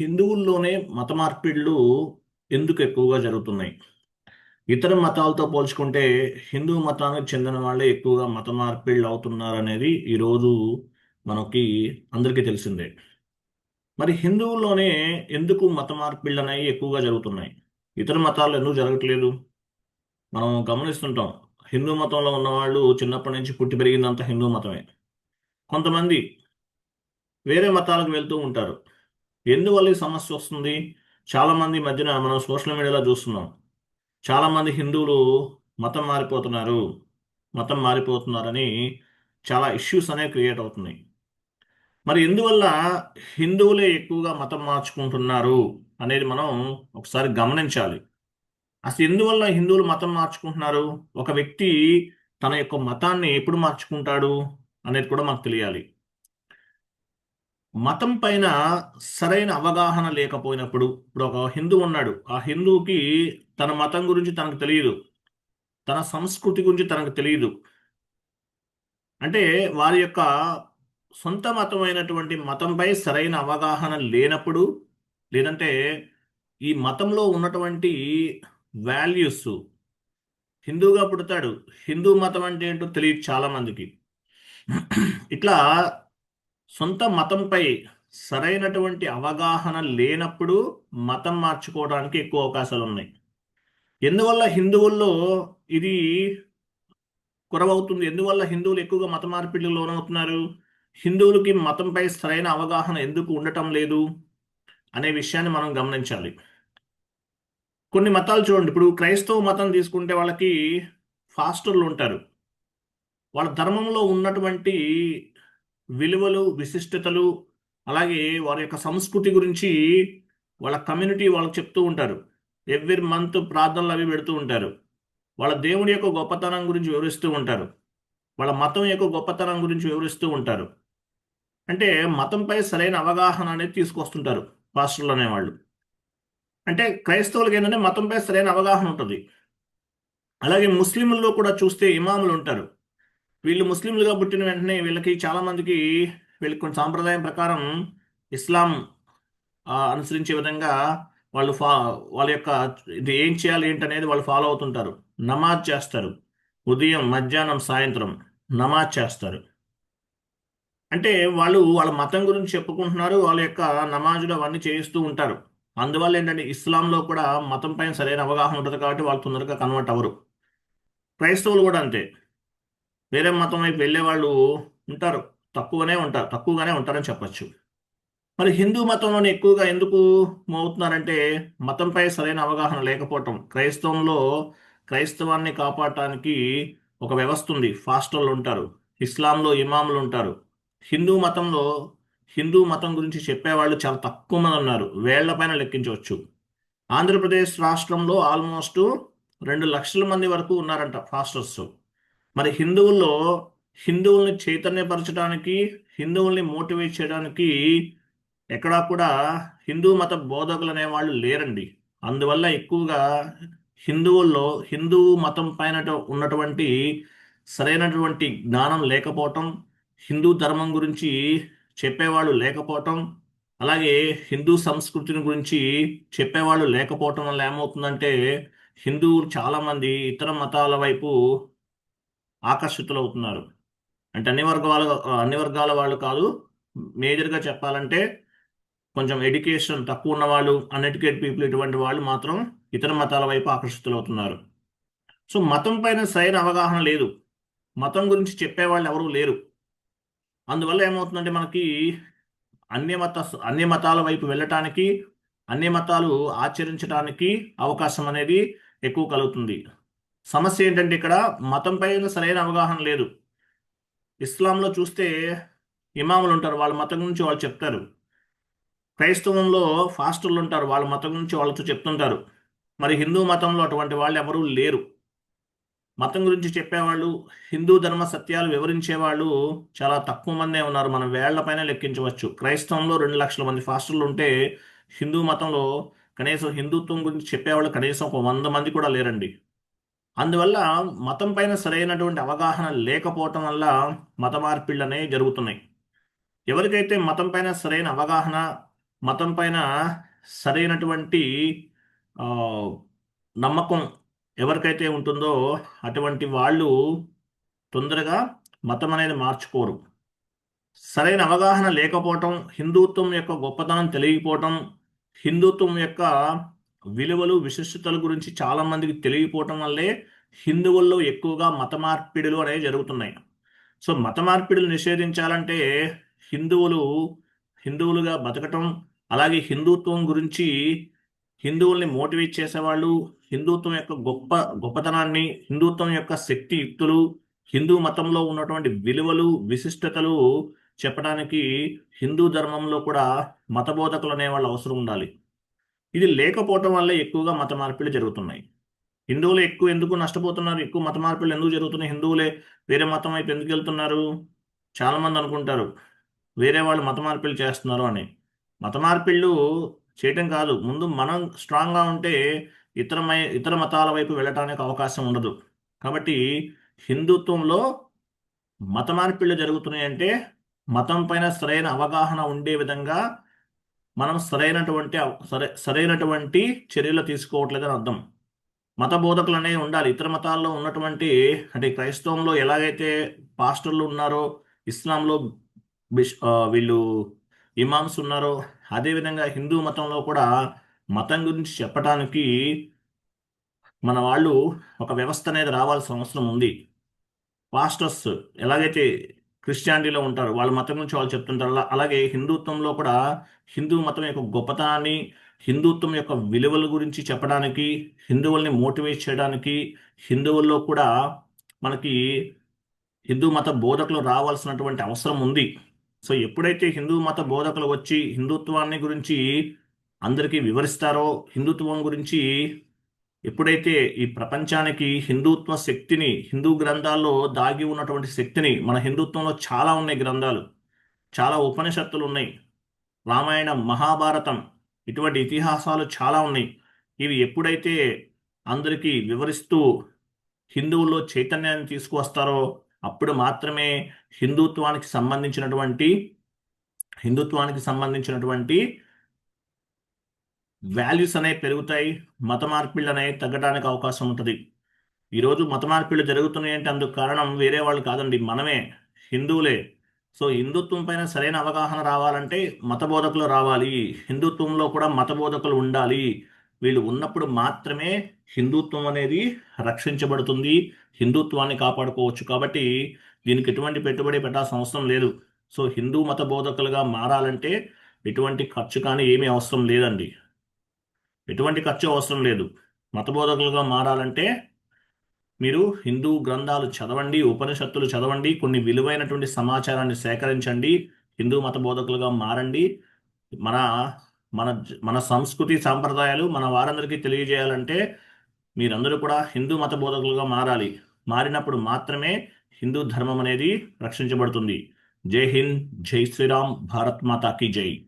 హిందువుల్లోనే మత మార్పిళ్ళు ఎందుకు ఎక్కువగా జరుగుతున్నాయి? ఇతర మతాలతో పోల్చుకుంటే హిందూ మతానికి చెందిన వాళ్ళే ఎక్కువగా మత మార్పిళ్ళు అవుతున్నారు అనేది ఈరోజు మనకి అందరికీ తెలిసిందే. మరి హిందువుల్లోనే ఎందుకు మత మార్పిళ్ళు అనేవి ఎక్కువగా జరుగుతున్నాయి? ఇతర మతాలు ఎందుకు జరగట్లేదు? మనం గమనిస్తుంటాం హిందూ మతంలో ఉన్నవాళ్ళు చిన్నప్పటి నుంచి పుట్టి పెరిగిందంతా హిందూ మతమే. కొంతమంది వేరే మతాలకు వెళ్తూ ఉంటారు. ఎందువల్ల ఈ సమస్య వస్తుంది? చాలామంది మధ్యన మనం సోషల్ మీడియాలో చూస్తున్నాం. చాలామంది హిందువులు మతం మారిపోతున్నారు. మతం మారిపోతున్నారని చాలా ఇష్యూస్ అనేవి క్రియేట్ అవుతున్నాయి. మరి ఎందువల్ల హిందువులే ఎక్కువగా మతం మార్చుకుంటున్నారు అనేది మనం ఒకసారి గమనించాలి. అసలు ఎందువల్ల హిందువులు మతం మార్చుకుంటున్నారు? ఒక వ్యక్తి తన యొక్క మతాన్ని ఎప్పుడు మార్చుకుంటాడు అనేది కూడా మనకు తెలియాలి. మతం పైన సరైన అవగాహన లేకపోయినప్పుడు ఇప్పుడు ఒక హిందూ ఉన్నాడు. ఆ హిందువుకి తన మతం గురించి తనకు తెలియదు. తన సంస్కృతి గురించి తనకు తెలియదు. అంటే వారి యొక్క సొంత మతమైనటువంటి మతంపై సరైన అవగాహన లేనప్పుడు లేదంటే ఈ మతంలో ఉన్నటువంటి వాల్యూస్ హిందూగా పుడతాడు. హిందూ మతం అంటే ఏంటో తెలియదు చాలా మందికి ఇట్లా సొంత మతంపై సరైనటువంటి అవగాహన లేనప్పుడు మతం మార్చుకోవడానికి ఎక్కువ అవకాశాలు ఉన్నాయి. ఎందువల్ల హిందువుల్లో ఇది కొరవవుతుంది? ఎందువల్ల హిందువులు ఎక్కువగా మత మార్పిడికి లోనవుతున్నారు? హిందువులకి మతంపై సరైన అవగాహన ఎందుకు ఉండటం లేదు? అనే విషయాన్ని మనం గమనించాలి. కొన్ని మతాలు చూడండి. ఇప్పుడు క్రైస్తవ మతం తీసుకుంటే వాళ్ళకి ఫాస్టర్లు ఉంటారు. వాళ్ళ ధర్మంలో ఉన్నటువంటి విలువలు విశిష్టతలు అలాగే వారి యొక్క సంస్కృతి గురించి వాళ్ళ కమ్యూనిటీ వాళ్ళకి చెప్తూ ఉంటారు. ఎవ్రీ మంత్ ప్రార్థనలు అవి పెడుతూ ఉంటారు. వాళ్ళ దేవుడి యొక్క గొప్పతనం గురించి వివరిస్తూ ఉంటారు. వాళ్ళ మతం యొక్క గొప్పతనం గురించి వివరిస్తూ ఉంటారు. అంటే మతంపై సరైన అవగాహన అనేది తీసుకొస్తుంటారు పాస్టర్లు అనేవాళ్ళు. అంటే క్రైస్తవులకి ఏంటంటే మతంపై సరైన అవగాహన ఉంటుంది. అలాగే ముస్లింల్లో కూడా చూస్తే ఇమాములు ఉంటారు. వీళ్ళు ముస్లింలుగా పుట్టిన వెంటనే వీళ్ళకి చాలా మందికి వీళ్ళకి కొన్ని సాంప్రదాయం ప్రకారం ఇస్లాం అనుసరించే విధంగా వాళ్ళు ఫా వాళ్ళ యొక్క ఇది ఏం చేయాలి ఏంటనేది వాళ్ళు ఫాలో అవుతుంటారు. నమాజ్ చేస్తారు. ఉదయం మధ్యాహ్నం సాయంత్రం నమాజ్ చేస్తారు. అంటే వాళ్ళు వాళ్ళ మతం గురించి చెప్పుకుంటున్నారు వాళ్ళ యొక్క నమాజులు అవన్నీ చేయిస్తూ ఉంటారు. అందువల్ల ఏంటంటే ఇస్లాంలో కూడా మతం పైన సరైన అవగాహన ఉంటుంది కాబట్టి వాళ్ళు తొందరగా కన్వర్ట్ అవ్వరు. క్రైస్తవులు కూడా అంతే. వేరే మతం వైపు వెళ్ళే వాళ్ళు ఉంటారు. తక్కువనే ఉంటారు. తక్కువగానే ఉంటారని చెప్పచ్చు. మరి హిందూ మతంలోనే ఎక్కువగా ఎందుకు మోగుతున్నారంటే మతంపై సరైన అవగాహన లేకపోవటం. క్రైస్తవంలో క్రైస్తవాన్ని కాపాడటానికి ఒక వ్యవస్థ ఉంది. ఫాస్టర్లు ఉంటారు. ఇస్లాంలో ఇమాములు ఉంటారు. హిందూ మతంలో హిందూ మతం గురించి చెప్పేవాళ్ళు చాలా తక్కువ మంది ఉన్నారు. వేళ్ళపైన లెక్కించవచ్చు. ఆంధ్రప్రదేశ్ రాష్ట్రంలో ఆల్మోస్ట్ రెండు లక్షల మంది వరకు ఉన్నారంట ఫాస్టర్స్. మరి హిందువుల్లో హిందువుల్ని చైతన్యపరచడానికి హిందువుల్ని మోటివేట్ చేయడానికి ఎక్కడా కూడా హిందూ మత బోధకులు అనేవాళ్ళు లేరండి. అందువల్ల ఎక్కువగా హిందువుల్లో హిందూ మతం పైన ఉన్నటువంటి సరైనటువంటి జ్ఞానం లేకపోవటం హిందూ ధర్మం గురించి చెప్పేవాళ్ళు లేకపోవటం అలాగే హిందూ సంస్కృతిని గురించి చెప్పేవాళ్ళు లేకపోవటం వల్ల ఏమవుతుందంటే హిందువులు చాలామంది ఇతర మతాల వైపు ఆకర్షితులవుతున్నారు. అంటే అన్ని వర్గాల అన్ని వర్గాల వాళ్ళు కాదు మేజర్గా చెప్పాలంటే కొంచెం ఎడ్యుకేషన్ తక్కువ ఉన్న వాళ్ళు అన్ఎడ్యుకేటెడ్ పీపుల్ ఇటువంటి వాళ్ళు మాత్రం ఇతర మతాల వైపు ఆకర్షితులవుతున్నారు. సో మతం పైన సరైన అవగాహన లేదు. మతం గురించి చెప్పేవాళ్ళు ఎవరూ లేరు. అందువల్ల ఏమవుతుందంటే మనకి అన్య మత అన్య మతాల వైపు వెళ్ళటానికి అన్య మతాలు ఆచరించడానికి అవకాశం అనేది ఎక్కువ కలుగుతుంది. సమస్య ఏంటంటే ఇక్కడ మతం పైన సరైన అవగాహన లేదు. ఇస్లాంలో చూస్తే ఇమాములు ఉంటారు వాళ్ళ మతం గురించి వాళ్ళు చెప్తారు. క్రైస్తవంలో ఫాస్టర్లు ఉంటారు వాళ్ళ మతం గురించి వాళ్ళతో చెప్తుంటారు. మరి హిందూ మతంలో అటువంటి వాళ్ళు ఎవరూ లేరు. మతం గురించి చెప్పేవాళ్ళు హిందూ ధర్మ సత్యాలు వివరించేవాళ్ళు చాలా తక్కువ మందే ఉన్నారు. మనం వేళ్ళపైన లెక్కించవచ్చు. క్రైస్తవంలో రెండు లక్షల మంది ఫాస్టర్లు ఉంటే హిందూ మతంలో కనీసం హిందుత్వం గురించి చెప్పేవాళ్ళు కనీసం ఒక వంద మంది కూడా లేరండి. అందువల్ల మతం పైన సరైనటువంటి అవగాహన లేకపోవటం వల్ల మత మార్పిళ్ళు అనేవి జరుగుతున్నాయి. ఎవరికైతే మతం పైన సరైన అవగాహన మతం పైన సరైనటువంటి నమ్మకం ఎవరికైతే ఉంటుందో అటువంటి వాళ్ళు తొందరగా మతం అనేది మార్చుకోరు. సరైన అవగాహన లేకపోవటం హిందుత్వం యొక్క గొప్పతనం తెలియకపోవటం హిందుత్వం యొక్క విలువలు విశిష్టతల గురించి చాలా మందికి తెలియకపోవటం వల్లే హిందువుల్లో ఎక్కువగా మత మార్పిడులు అనేవి జరుగుతున్నాయి. సో మత మార్పిడులు నిషేధించాలంటే హిందువులు హిందువులుగా బతకటం అలాగే హిందుత్వం గురించి హిందువుల్ని మోటివేట్ చేసేవాళ్ళు హిందుత్వం యొక్క గొప్ప గొప్పతనాన్ని హిందుత్వం యొక్క శక్తి యుక్తులు హిందూ మతంలో ఉన్నటువంటి విలువలు విశిష్టతలు చెప్పడానికి హిందూ ధర్మంలో కూడా మతబోధకులు అనేవాళ్ళు అవసరం ఉండాలి. ఇది లేకపోవటం వల్ల ఎక్కువగా మత మార్పిడి జరుగుతున్నాయి. హిందువులు ఎక్కువ ఎందుకు నష్టపోతున్నారు? ఎక్కువ మత మార్పిడులు ఎందుకు జరుగుతున్నాయి? హిందువులే వేరే మతం వైపు ఎందుకు వెళ్తున్నారు? చాలామంది అనుకుంటారు వేరే వాళ్ళు మత మార్పిడి చేస్తున్నారు అని. మత మార్పిళ్ళు చేయటం కాదు. ముందు మనం స్ట్రాంగ్గా ఉంటే ఇతర మై- ఇతర మతాల వైపు వెళ్ళటానికి అవకాశం ఉండదు. కాబట్టి హిందుత్వంలో మత మార్పిళ్ళు జరుగుతున్నాయంటే మతం పైన సరైన అవగాహన ఉండే విధంగా మనం సరైనటువంటి అవ- సరే సరైనటువంటి చర్యలు తీసుకోవట్లేదని అర్థం. మత బోధకులు అనేవి ఉండాలి. ఇతర మతాల్లో ఉన్నటువంటి అంటే క్రైస్తవంలో ఎలాగైతే పాస్టర్లు ఉన్నారో ఇస్లాంలో బిష్ వీళ్ళు ఇమామ్స్ ఉన్నారో అదేవిధంగా హిందూ మతంలో కూడా మతం గురించి చెప్పటానికి మన వాళ్ళు ఒక వ్యవస్థ అనేది రావాల్సిన అవసరం ఉంది. పాస్టర్స్ ఎలాగైతే క్రిస్టియానిటీలో ఉంటారు. వాళ్ళ మతం గురించి వాళ్ళు చెప్తుంటారు. అలాగే హిందుత్వంలో కూడా హిందూ మతం యొక్క గొప్పతనాన్ని హిందుత్వం యొక్క విలువల గురించి చెప్పడానికి హిందువుల్ని మోటివేట్ చేయడానికి హిందువుల్లో కూడా మనకి హిందూ మత బోధకులు రావాల్సినటువంటి అవసరం ఉంది. సో ఎప్పుడైతే హిందూ మత బోధకులు వచ్చి హిందుత్వాన్ని గురించి అందరికీ వివరిస్తారో హిందుత్వం గురించి ఎప్పుడైతే ఈ ప్రపంచానికి హిందుత్వ శక్తిని హిందూ గ్రంథాల్లో దాగి ఉన్నటువంటి శక్తిని మన హిందుత్వంలో చాలా ఉన్నాయి గ్రంథాలు. చాలా ఉపనిషత్తులు ఉన్నాయి. రామాయణం మహాభారతం ఇటువంటి ఇతిహాసాలు చాలా ఉన్నాయి. ఇవి ఎప్పుడైతే అందరికీ వివరిస్తూ హిందువుల్లో చైతన్యాన్ని తీసుకువస్తారో అప్పుడు మాత్రమే హిందుత్వానికి సంబంధించినటువంటి హిందుత్వానికి సంబంధించినటువంటి వాల్యూస్ అనేవి పెరుగుతాయి మత మార్పిళ్ళు అనేవి తగ్గడానికి అవకాశం ఉంటుంది. ఈరోజు మత మార్పిళ్ళు జరుగుతున్నాయి అంటే అందుకు కారణం వేరే వాళ్ళు కాదండి మనమే హిందువులే. సో హిందుత్వం పైన సరైన అవగాహన రావాలంటే మత బోధకులు రావాలి హిందుత్వంలో కూడా మత బోధకులు ఉండాలి. వీళ్ళు ఉన్నప్పుడు మాత్రమే హిందుత్వం అనేది రక్షించబడుతుంది హిందుత్వాన్ని కాపాడుకోవచ్చు. కాబట్టి దీనికి ఎటువంటి పెట్టుబడి పెట్టాల్సిన అవసరం లేదు. సో హిందూ మత బోధకులుగా మారాలంటే ఎటువంటి ఖర్చు కానీ ఏమీ అవసరం లేదండి. ఎటువంటి ఖర్చు అవసరం లేదు. మత బోధకులుగా మారాలంటే మీరు హిందూ గ్రంథాలు చదవండి ఉపనిషత్తులు చదవండి కొన్ని విలువైనటువంటి సమాచారాన్ని సేకరించండి హిందూ మత బోధకులుగా మారండి. మన మన మన సంస్కృతి సాంప్రదాయాలు మన వారందరికీ తెలియజేయాలంటే మీరందరూ కూడా హిందూ మత బోధకులుగా మారాలి. మారినప్పుడు మాత్రమే హిందూ ధర్మం అనేది రక్షించబడుతుంది. జై హింద్ జై శ్రీరామ్ భారత్ మాతాకి జై.